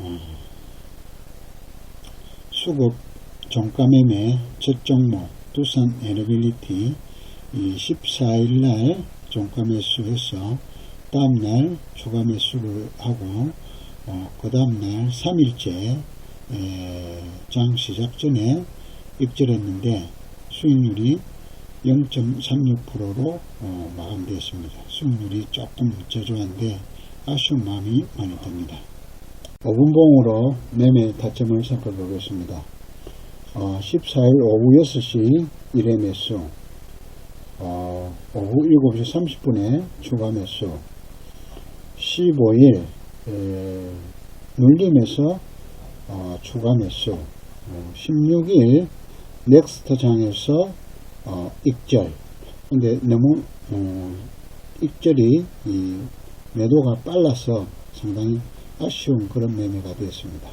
어, 수급 종가 매매 첫 종목 두산 에너빌리티 이 14일날 종가 매수해서 다음날 추가 매수를 하고 어, 그 다음날 3일째 장 시작 전에 입절했는데 수익률이 0.36%로 어, 마감되었습니다. 수익률이 조금 저조한데 아쉬운 마음이 많이 듭니다. 5분봉으로 매매 타점을 살펴보겠습니다. 어, 14일 오후 6시 1회 매수, 어, 오후 7시 30분에 추가 매수, 15일 에, 눌림에서 어, 추가 매수, 어, 16일 넥스트 장에서 어, 익절. 근데 너무 어, 익절이 이 매도가 빨라서 상당히 아쉬운 그런 매매가 되었습니다.